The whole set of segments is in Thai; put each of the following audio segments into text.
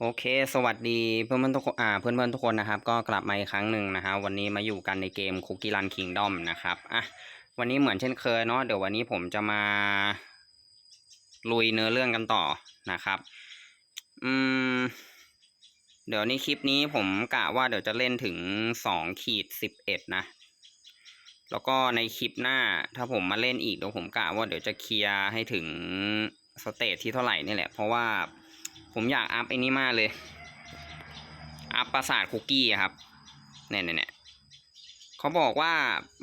โอเค สวัสดีเพื่อนเพื่อนทุกคนอ่าเพื่อนเพื่อนทุกคนนะครับ ก็กลับมาอีกครั้งหนึ่งนะครับวันนี้มาอยู่กันในเกม Cookie Run Kingdom นะครับอะวันนี้เหมือนเช่นเคยเนาะเดี๋ยววันนี้ผมจะมาลุยเนื้อเรื่องกันต่อนะครับอืมเดี๋ยวในคลิปนี้ผมกะว่าเดี๋ยวจะเล่นถึงสองขีดสิบเอ็ดนะ แล้วก็ในคลิปหน้าถ้าผมมาเล่นอีกเดี๋ยวผมกะว่าเดี๋ยวจะเคลียร์ให้ถึงสเตจที่เท่าไหร่นี่แหละเพราะว่า ผมอยากอัพไอ้นี้มากเลย อัพปราสาทคุกกี้ครับ เนี่ยเนี่ยเนี่ยเขาบอกว่า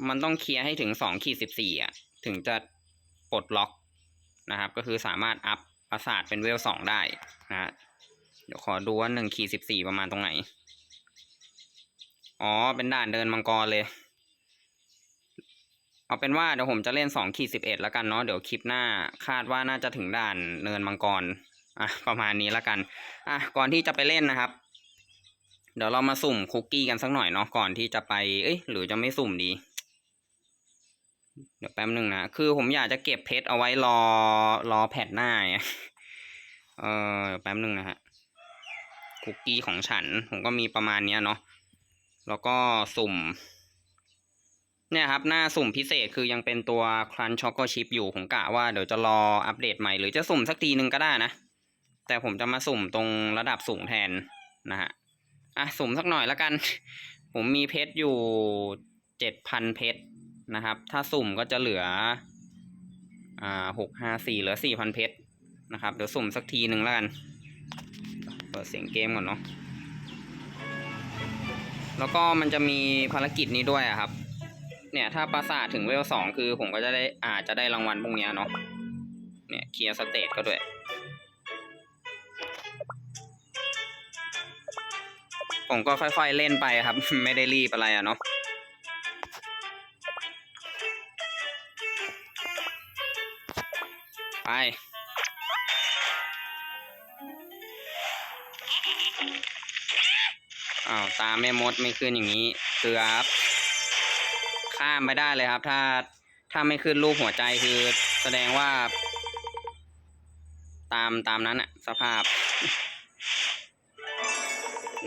มันต้องเคลียร์ให้ถึงสองขีดสิบสี่อะ ถึงจะปลดล็อกนะครับ ก็คือสามารถอัพปราสาทเป็นเวลสองได้นะฮะ เดี๋ยวขอดูว่าหนึ่งขีดสิบสี่ประมาณตรงไหน อ๋อ เป็นด่านเดินมังกรเลย เอาเป็นว่าเดี๋ยวผมจะเล่นสองขีดสิบเอ็ดแล้วกันเนาะ เดี๋ยวคลิปหน้าคาดว่าน่าจะถึงด่านเนินมังกร อะประมาณนี้แล้วกันอะก่อนที่จะไปเล่นนะครับ เดี๋ยวเรามาสุ่มคุกกี้กันสักหน่อยเนาะก่อนที่จะไป เอ้ยหรือจะไม่สุ่มดี เดี๋ยวแป๊บหนึ่งนะคือผมอยากจะเก็บเพชรเอาไว้รอรอแพทหน้าเออแป๊บหนึ่งนะฮะคุกกี้ของฉัน ผมก็มีประมาณเนี้ยเนาะแล้วก็สุ่ม เนี่ยครับ หน้าสุ่มพิเศษคือยังเป็นตัวครันช็อกโกชิปอยู่ ผมกะว่าเดี๋ยวจะรออัปเดตใหม่ หรือจะสุ่มสักทีนึงก็ได้นะ แต่ผมจะมาสุ่มตรงระดับสูงแทนนะฮะอะสุ่มสักหน่อยแล้วกัน ผมมีเพชรอยู่เจ็ดพันเพชรนะครับ ถ้าสุ่มก็จะเหลืออ่าหกห้าสี่เหลือสี่พันเพชรนะครับ เดี๋ยวสุ่มสักทีหนึ่งแล้วกัน เปิดเสียงเกมก่อนเนาะแล้วก็มันจะมีภารกิจนี้ด้วยอะครับ เนี่ยถ้าปราสาทถึงเวลสองคือผมก็จะได้อาจจะได้รางวัลพวกเนี้ยเนาะเนี่ยเคลียร์สเตจก็ด้วย ผมก็ค่อยๆเล่นไปครับ ไม่ได้รีบอะไรอะเนาะไปอ้าวตาแม่มดไม่ขึ้นอย่างนี้เกือบข้ามไปได้เลยครับ ถ้าถ้าไม่ขึ้นรูปหัวใจคือแสดงว่า ตามตามนั้นอะสภาพ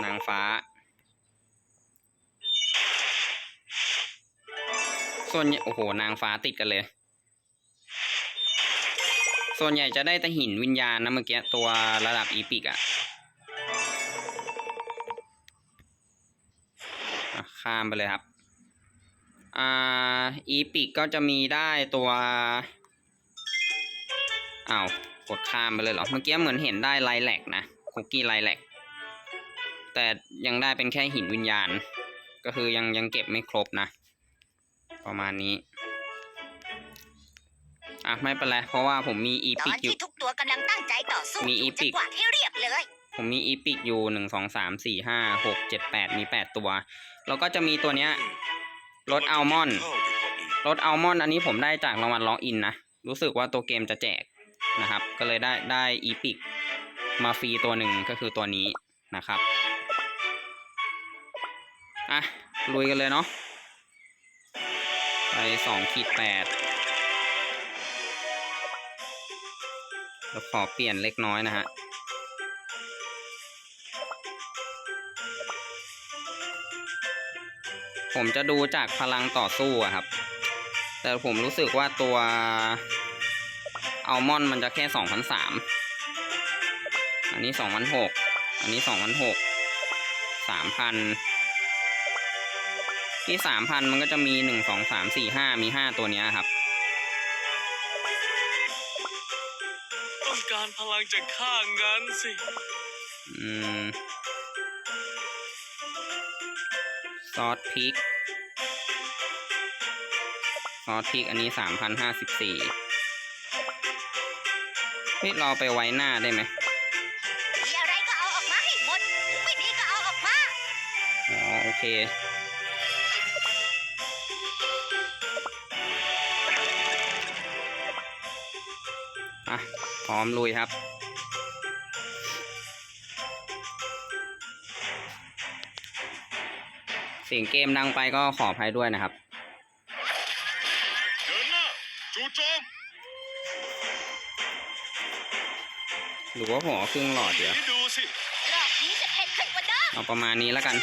นางฟ้า ส่วนใหญ่โอ้โห นางฟ้าติดกันเลย ส่วนใหญ่จะได้แต่หินวิญญาณนะเมื่อกี้ตัวระดับอีพิกอะข้ามไปเลยครับ อ่า อีพิกก็จะมีได้ตัวอ้าวกดข้ามไปเลยเหรอ เมื่อกี้เหมือนเห็นได้ไลแลกนะคุกกี้ไลแลก แต่ยังได้เป็นแค่หินวิญญาณ ก็คือยังยังเก็บไม่ครบนะ ประมาณนี้ อะไม่เป็นไรเพราะว่าผมมีอีตพิอกนอยู่ ที่ทุกตัวกำลังตั้งใจต่อสู้มีอยู่อีปิก จะกวาดให้เรียบเลย ผมมีอีพิกอยู่หนึ่งสองสามสี่ห้าหกเจ็ดแปดมีแปดตัว แล้วก็จะมีตัวเนี้ย รถอัลมอนด์ รถอัลมอนด์อันนี้ผมได้จากรางวัลล็อกอินนะ รู้สึกว่าตัวเกมจะแจกนะครับ ก็เลยได้ได้อีพิกมาฟรีตัวหนึ่งก็คือตัวนี้นะครับ อะลุยกันเลยเนาะไปสองขีดแปดแล้วขอเปลี่ยนเล็กน้อยนะฮะผมจะดูจากพลังต่อสู้อะครับ แต่ผมรู้สึกว่าตัวอัลมอนมันจะแค่สองพันสามอันนี้สองพันหกอันนี้สองพันหกสามพัน ที่สามพันมันก็จะมีหนึ่งสองสามสี่ห้ามีห้าตัวเนี้ยครับ ต้องการพลังจากข้างั้นสิอืมซอสพริกซอสพริกอันนี้สามพันห้าสิบสี่เฮ้ยเราไปไว้หน้าได้ไหมมีอะไรก็เอาออกมาให้หมดถึงไม่ดีก็เอาออกมา อ๋อ โอเค อะพร้อมลุยครับ เสียงเกมดังไปก็ขออภัยด้วยนะครับเดินหน้าจู่โจมหรือว่าผมเอาครึ่งหลอดเดียวนี่ดูสิรอนี้จะเผ็ดขึ้นกว่าเดิมเอาประมาณนี้แล้วกัน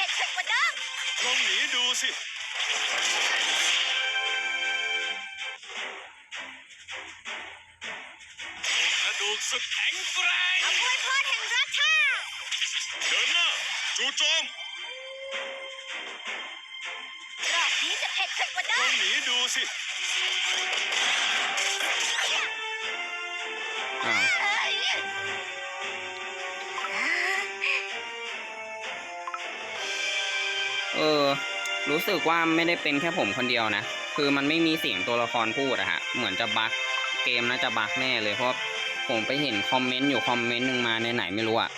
อบนี้จะเผ็ดกว่าเดิมลองหนีดูสิ กระดูกสุดแข็งแกร่งอาพวกพ่อแห่งราชาเดินหน้า จู่โจมรอบนี้จะเผ็ดขึ้นกว่าลเดิองมหนีดูสิ อ้าว เอ้ย เออ รู้สึกว่าไม่ได้เป็นแค่ผมคนเดียวนะ คือมันไม่มีเสียงตัวละครพูดอะฮะ เหมือนจะบั๊กเกมน่าจะบั๊กแน่เลยเพราะผมไปเห็นคอมเมนต์อยู่คอมเมนต์หนึ่งมาในไหนไม่รู้อะ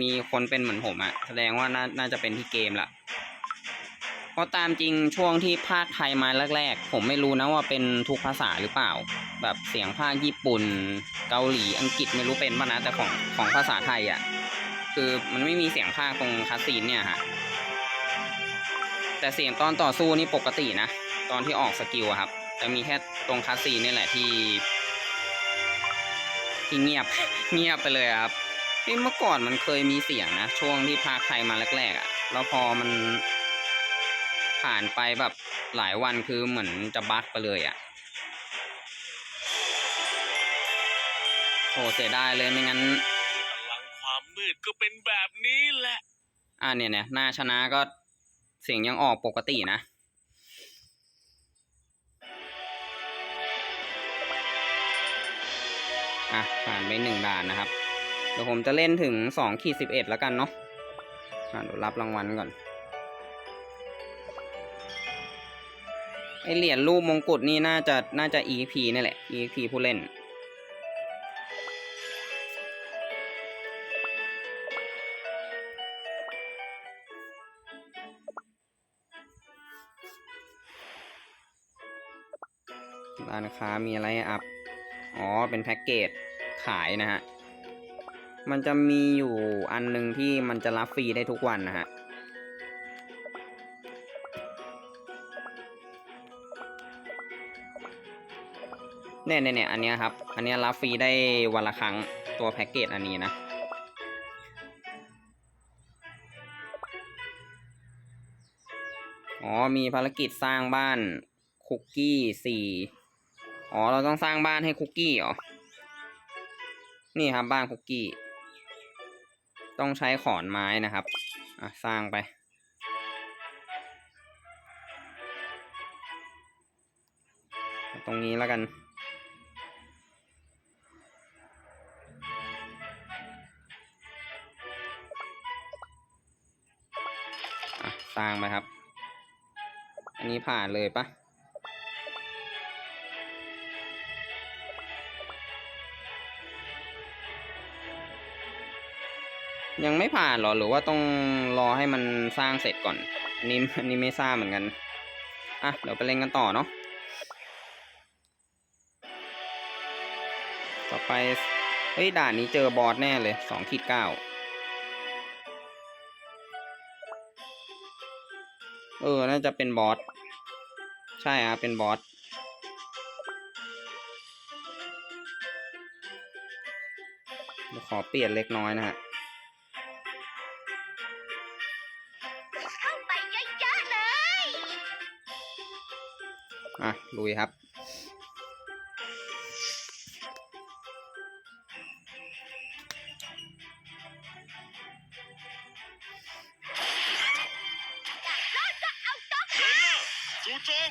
มีคนเป็นเหมือนผมอะแสดงว่าน่าน่าจะเป็นที่เกมละเพราะตามจริงช่วงที่ภาคไทยมาแรกๆ ผมไม่รู้นะว่าเป็นทุกภาษาหรือเปล่า แบบเสียงภาคญี่ปุ่น เกาหลีอังกฤษไม่รู้เป็นป่ะนะแต่ของของภาษาไทยอะคือมันไม่มีเสียงภาคตรงคาสซีนเนี่ยฮะ แต่เสียงตอนต่อสู้นี่ปกตินะ ตอนที่ออกสกิลอะครับ จะมีแค่ตรงคาสซีนนี่แหละที่ที่เงียบเงียบไปเลยอะครับเอ้เมื่อก่อนมันเคยมีเสียงนะ ช่วงที่ภาคไทยมาแรกๆอะ่ะแล้วพอมันผ่านไปแบบหลายวันคือเหมือนจะบั๊กไปเลยอะ่ะโหเสียดายเลยไม่งั้นพลังความมืดก็เป็นแบบนี้แหละ อ่าเนี่ยเนี่ยหน้าชนะก็ เสียงยังออกปกตินะอะผ่านไปหนึ่งด่านนะครับ เดี๋ยวผมจะเล่นถึงสองขีดสิบเอ็ดแล้วกันเนาะอะเดี๋ยวรับรางวัลก่อนไอเหรียญรูปมงกุฎนี่น่าจะน่าจะ EP นี่แหละ EP ผู้เล่น ร้านค้ามีอะไรอัพ อ๋อ เป็นแพ็กเกจขายนะฮะ มันจะมีอยู่อันหนึ่งที่มันจะรับฟรีได้ทุกวันนะฮะ เนี่ยเนี่ยเนี่ยอันนี้ครับ อันนี้รับฟรีได้วันละครั้งตัวแพ็กเกจอันนี้นะอ๋อ มีภารกิจสร้างบ้านคุกกี้สี่ อ๋อ เราต้องสร้างบ้านให้คุกกี้เหรอ นี่ครับบ้านคุกกี้ ต้องใช้ขอนไม้นะครับ อะ สร้างไป ตรงนี้แล้วกันอะสร้างไปครับ อันนี้ผ่านเลยปะ ยังไม่ผ่านหรอหรือว่าต้องรอให้มันสร้างเสร็จก่อนอันนี้อันนี้ไม่ทราบเหมือนกันอะเดี๋ยวไปเล่นกันต่อเนาะต่อไปเฮ้ยด่านนี้เจอบอสแน่เลยสองขีดเก้าเออ น่าจะเป็นบอส ใช่ครับเป็นบอสเดี๋ยวขอเปลี่ยนเล็กน้อยนะฮะ อะลุยครับเดินหน้าจู่โจม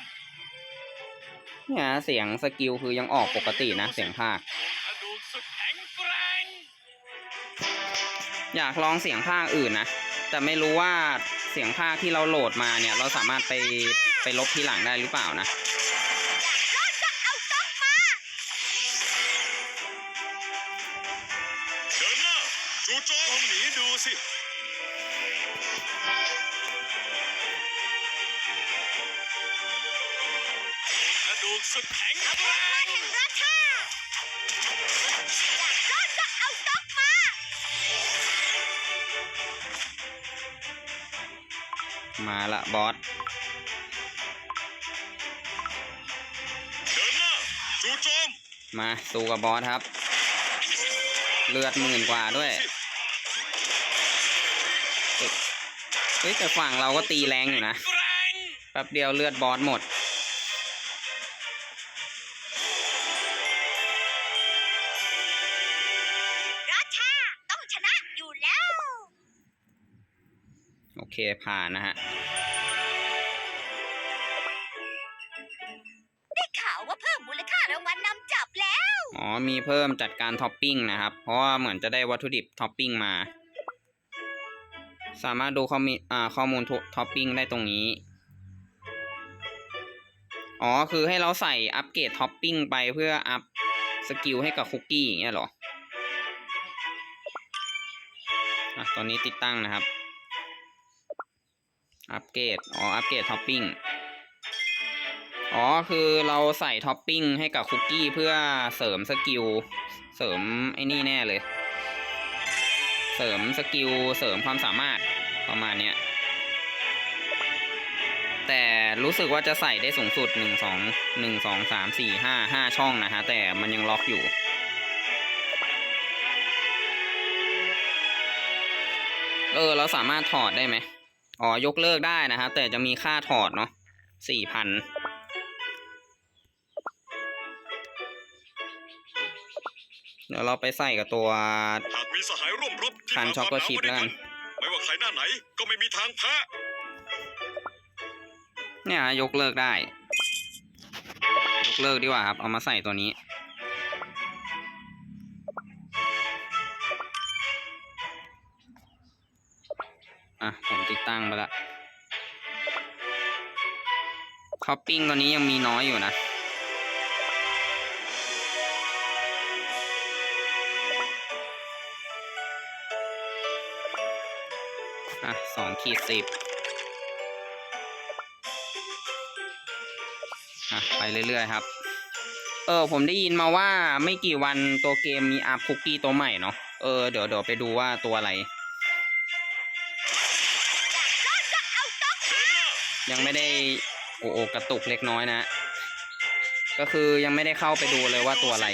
เนี่ย เสียงสกิลคือยังออกปกตินะ เสียงภาคกระดูกสุดแข็งแกร่งอยากลองเสียงภาคอื่นนะ แต่ไม่รู้ว่าเสียงภาคที่เราโหลดมาเนี่ย เราสามารถไปไปลบทีหลังได้หรือเปล่านะ มาละบอสเดินหน้าจู่โจมมาสู้กับบอสครับ เลือดหมื่นกว่าด้วยเฮ้ยแต่ฝั่งเราก็ตีแรงอยู่นะแกร่งแป๊บเดียวเลือดบอสหมด คผ่านนะฮะได้ข่าวว่าเพิ่มมูลค่ารางวัลนำจับแล้ว อ๋อมีเพิ่มจัดการท็อปปิ้งนะครับ เพราะว่าเหมือนจะได้วัตถุดิบท็อปปิ้งมา สามารถดูข้อมีอ่าข้อมูลทุท็อปปิ้งได้ตรงนี้ อ๋อคือให้เราใส่อัปเกรดท็อปปิ้งไปเพื่ออัพสกิลให้กับคุกกี้อย่างเงี้ยเหรออะตอนนี้ติดตั้งนะครับ อัปเกรด อ๋อ อัปเกรดท็อปปิ้ง อ๋อ คือเราใส่ท็อปปิ้งให้กับคุกกี้เพื่อเสริมสกิล เสริมไอ้นี่แน่เลย เสริมสกิล เสริมความสามารถประมาณเนี้ย แต่รู้สึกว่าจะใส่ได้สูงสุดหนึ่งสองหนึ่งสองสามสี่ห้าห้าช่องนะฮะ แต่มันยังล็อกอยู่เออ เราสามารถถอดได้ไหม อ๋อยกเลิกได้นะครับ แต่จะมีค่าถอดเนาะสี่พันเดี๋ยวเราไปใส่กับตัวหากมีสหายร่วมรบที่คันมาช็อกโกชิปมาด้วยแล้วกันไม่ว่าใครหน้าไหนก็ไม่มีทางแพ้เนี่ยยกเลิกได้ ยกเลิกดีกว่าครับ เอามาใส่ตัวนี้ อะผมติดตั้งไปละท็อปปิ้งตัวนี้ยังมีน้อยอยู่นะ อะสองขีดสิบอะไปเรื่อย ๆ ครับ เออ ผมได้ยินมาว่าไม่กี่วันตัวเกมมีอัพคุกกี้ตัวใหม่เนาะ เออ เดี๋ยวเดี๋ยวไปดูว่าตัวอะไร ยังไม่ได้โอ้โอกระตุกเล็กน้อยนะ ก็คือยังไม่ได้เข้าไปดูเลยว่าตัวอะไร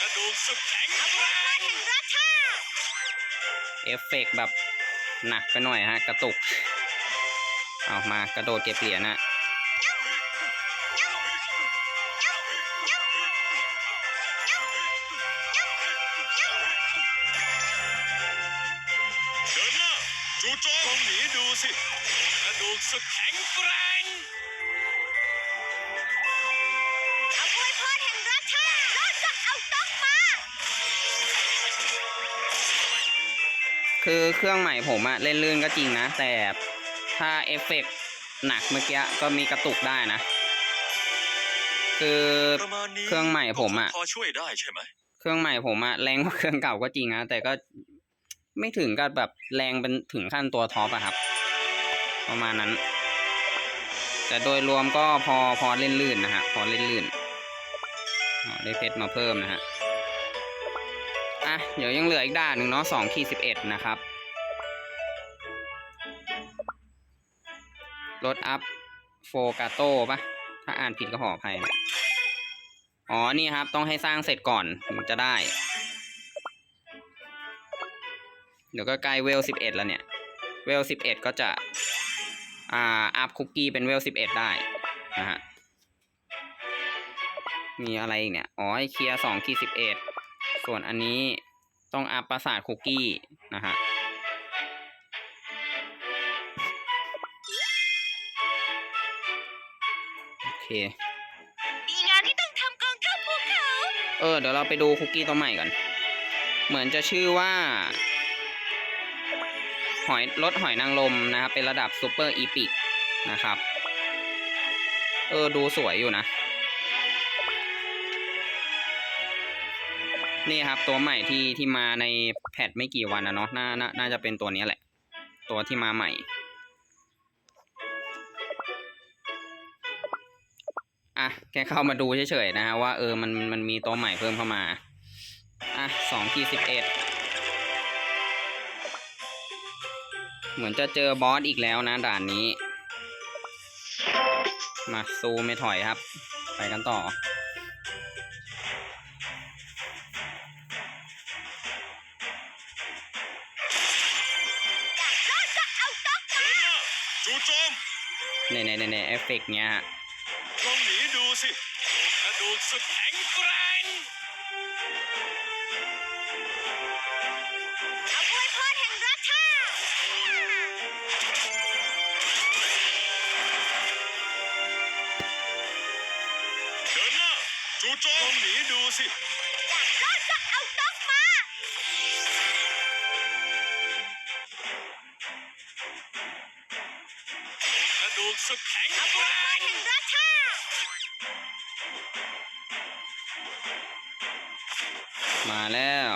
กระดูกสุดแข็งแรงราชาเอฟเฟกต์แบบหนักไปหน่อยฮะ กระตุก เอามากระโดดเก็บเหรียญนะเดินหน้าจู่โจมลองหนีดู สิกระดูกสุดแข็งแกร่งเอาอวยพรแห่งราชาราชาเอาต้องมา คือเครื่องใหม่ผมอะเล่นลื่นก็จริงนะ แต่ถ้าเอฟเฟกต์หนักเมื่อกี้ก็มีกระตุกได้นะ คือประมาณนี้เครื่องใหม่ผมอะ ก็พอช่วยได้ใช่ไหม เครื่องใหม่ผมอะแรงกว่าเครื่องเก่าก็จริงนะแต่ก็ไม่ถึงกับแบบแรงเป็นถึงขั้นตัวท็อปอะครับ ประมาณนั้น แต่โดยรวมก็พอพอเล่นลื่นนะฮะพอเล่นลื่นอ๋อได้เพชรมาเพิ่มนะฮะอะเดี๋ยวยังเหลืออีกด่านหนึ่งเนาะสองขีดสิบเอ็ดนะครับลดอัพโฟกาโต้ปะถ้าอ่านผิดก็ขออภัยนะอ๋อ นี่ครับ ต้องให้สร้างเสร็จก่อนถึงจะได้ เดี๋ยวก็ใกล้เวลสิบเอ็ดแล้วเนี่ย เวลสิบเอ็ดก็จะ อ่าอัพคุกกี้เป็นเวลสิบเอ็ดได้นะฮะมีอะไรอีกเนี่ย อ๋อให้เคลียร์สองขีดสิบเอ็ดส่วนอันนี้ต้องอัพประสาทคุกกี้นะฮะโอเคมีงานที่ต้องทำกองทัพภูเขา เออ เดี๋ยวเราไปดูคุกกี้ตัวใหม่ก่อน เหมือนจะชื่อว่า หอยรสหอยนางรมนะครับ เป็นระดับซูเปอร์อีพิกนะครับ เออ ดูสวยอยู่นะ นี่ครับตัวใหม่ที่ที่มาในแพทไม่กี่วันนะเนาะน่าน่าน่าจะเป็นตัวนี้แหละ ตัวที่มาใหม่อะแค่เข้ามาดูเฉยๆนะฮะว่าเออมันมันมีตัวใหม่เพิ่มเข้ามา อะสองขีดสิบเอ็ด เหมือนจะเจอบอสอีกแล้วนะด่านนี้ มาซูไม่ถอยครับ ไปกันต่อรอดก็เอาต๊อกเดินหน้าจู่โจมเน่เน่เน่เน่เอฟเฟกต์เนี้ยฮะลองหนีดูสิกระดูกสุดแข็งแกร่ง ลองหนีดูสิรอดก็เอาต๊อกมา กระดูกสุดแข็งเอาอแกวยพร่รงแห่งรัฐามาแล้ว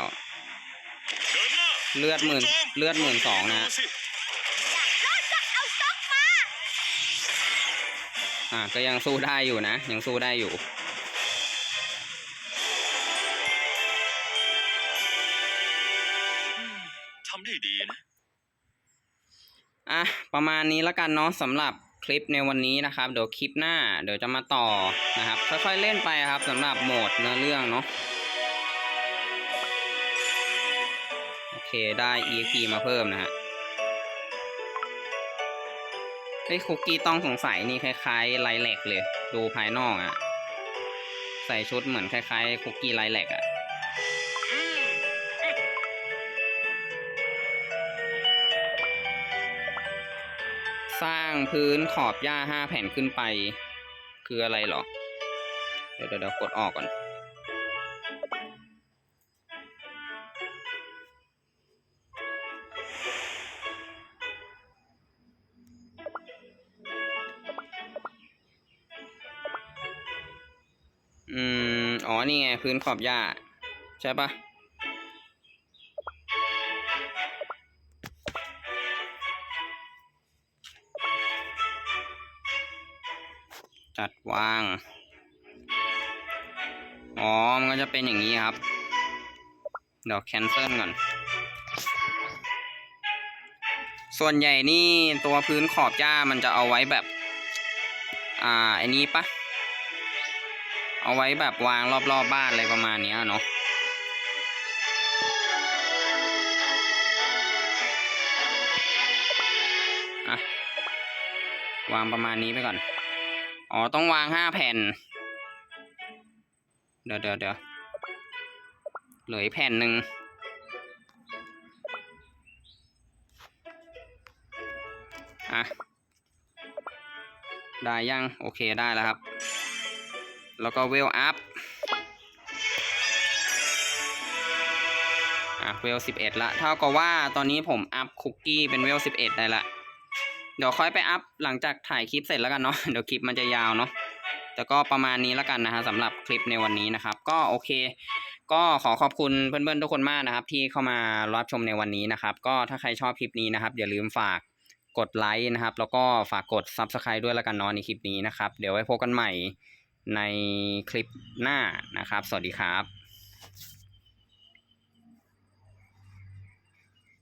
เดินหน้าเลือดหมื่นจู่โจเลือดหมื่นสองนะดูสิรอดก็เอาต๊อกมา อะก็ยังสู้ได้อยู่นะ ยังสู้ได้อยู่ ประมาณนี้แล้วกันเนาะสำหรับคลิปในวันนี้นะครับ เดี๋ยวคลิปหน้า เดี๋ยวจะมาต่อนะครับค่อยๆเล่นไปครับสำหรับโหมดเนื้อเรื่องเนาะโอเคได้ EXP มาเพิ่มนะฮะไอ้คุกกี้ต้องสงสัยนี่คล้ายๆไลแลกเลย ดูภายนอกอะใส่ชุดเหมือนคล้ายๆคุกกี้ไลแลกอะางพื้นขอบหญ้าห้าแผ่นขึ้นไป คืออะไรหรอ เดี๋ยวเดี๋ยวเดี๋ยวกดออกก่อน อืม อ๋อ นี่ไง พื้นขอบหญ้า ใช่ปะ วางอ๋อมันก็จะเป็นอย่างนี้ครับ เดี๋ยวแคนเซิลก่อน ส่วนใหญ่นี่ตัวพื้นขอบหญ้ามันจะเอาไว้แบบ อ่าไอ้นี้ปะเอาไว้แบบวางรอบๆบบ้านอะไรประมาณนี้เนาะอะวางประมาณนี้ไปก่อน อ๋อ ต้องวางห้าแผ่น เดี๋ยวเดี๋ยวเดี๋ยวเหลือแผ่นหนึ่งอะ ได้ยัง โอเคได้แล้วครับ แล้วก็เวลอัพ อะ เวลสิบเอ็ดละ เท่ากับว่าตอนนี้ผมอัพคุกกี้เป็นเวลสิบเอ็ดได้ละ เดี๋ยวค่อยไปอัพหลังจากถ่ายคลิปเสร็จแล้วกันเนาะเดี๋ยวคลิปมันจะยาวเนาะแต่ก็ประมาณนี้แล้วกันนะฮะสำหรับคลิปในวันนี้นะครับ ก็โอเค ก็ขอขอบคุณเพื่อนๆทุกคนมากนะครับ ที่เข้ามารับชมในวันนี้นะครับ ก็ถ้าใครชอบคลิปนี้นะครับ อย่าลืมฝากกดไลค์นะครับ แล้วก็ฝากกด Subscribe ด้วยแล้วกันเนาะในคลิปนี้นะครับ เดี๋ยวไว้พบกันใหม่ในคลิปหน้านะครับ สวัสดีครับ